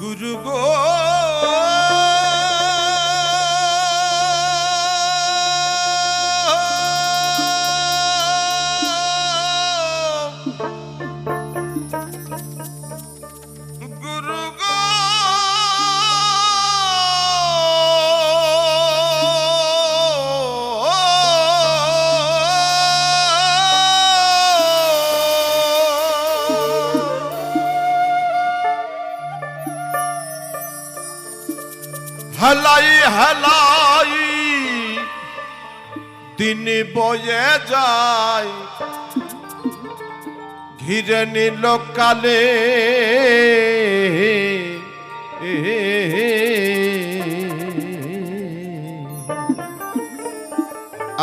Guru Gobind. হালাই হালাই দিন বয়ে যায় ঘিরে নিল কালে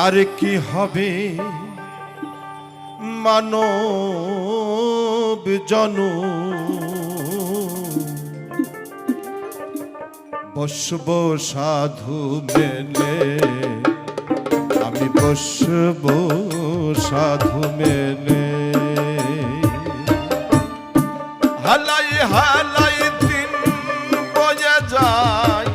আর কি হবে? মানব জনু। বসব সাধু মেলে। আমি বসব সাধু মেলে। হালাই হালাই দিন বয়ে যায়।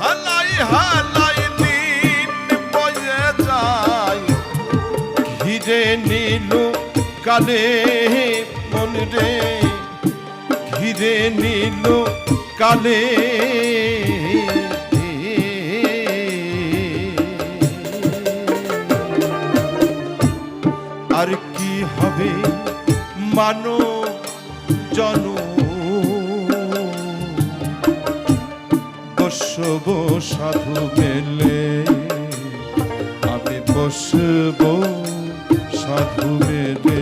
হালাই হালাই দিন বয়ে যায়। ঘিরে নীল কালে মন রে। ঘিরে নীল কালে। আর কি হবে মানো জন বসব সাধু মেলে। আমি বসব সাধু মেলে।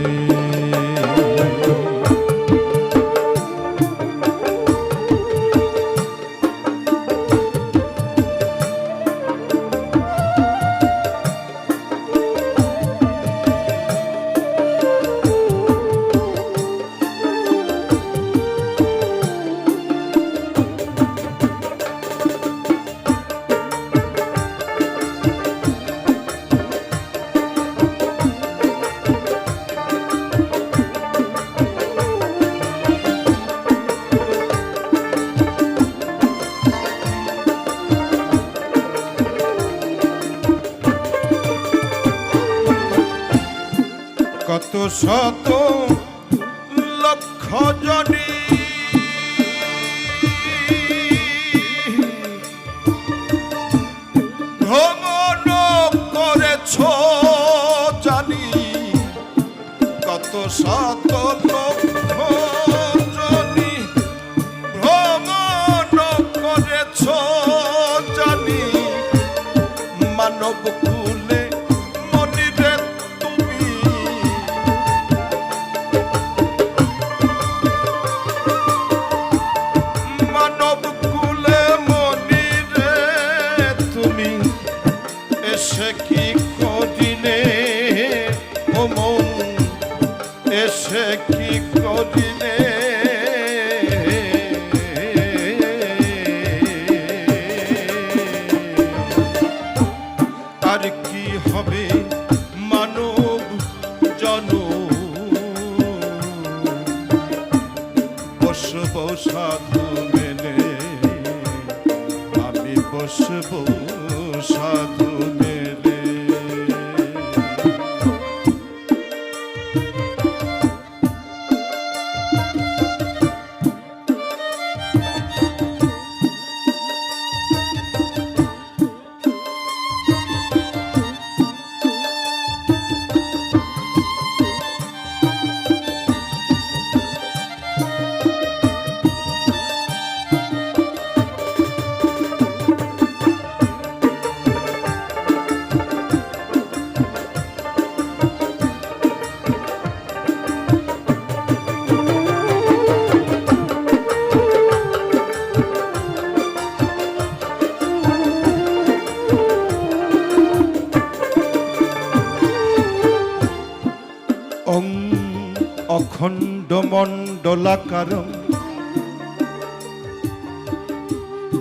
কত শত লক্ষ জনী। ভ্রমণ করেছ জানি কত শত লক্ষ এসে কি করিলে? খণ্ডমণ্ডলাকারম।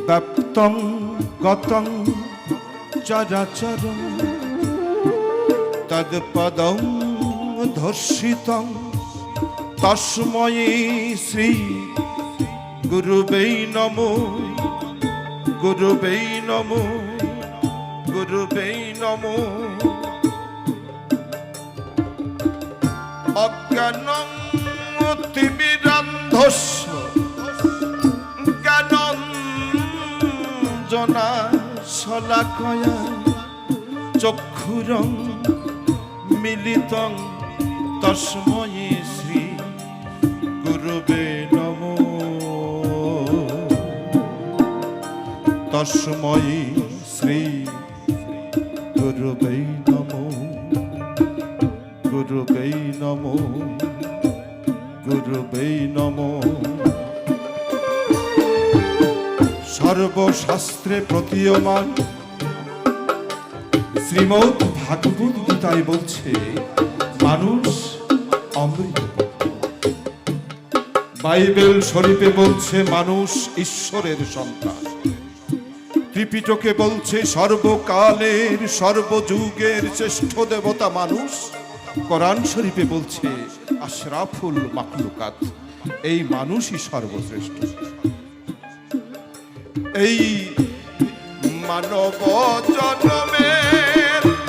ব্যাপ্তং গতং চরাচরম। তৎপদং ধর্ষিতং তস্ময়ে শ্রী গুরুবেই নমো। গুরুবেই নমো। গুরুবেই নমো। অজ্ঞানং তিমিরান্ধস্য জ্ঞানঞ্জনা শলাকয়া চক্ষুরং মিলিতং তস্ময়ে শ্রী গুরুবে নমো। তস্ময়ে গুরুবে নমো গুরুবে নমো। সর্বশাস্ত্রে প্রতীয়মান শ্রীমদ ভাগবত গীতায় বলছে, মানুষ অমৃত বাইবেল শরীফে বলছে, মানুষ ঈশ্বরের সন্তান। ত্রিপিটকে বলছে, সর্বকালের, সর্বযুগের শ্রেষ্ঠ দেবতা মানুষ কোরআন শরীফে বলছে আশরাফুল মাকলুকাত এই মানুষই সর্বশ্রেষ্ঠ। এই মানব জন্মে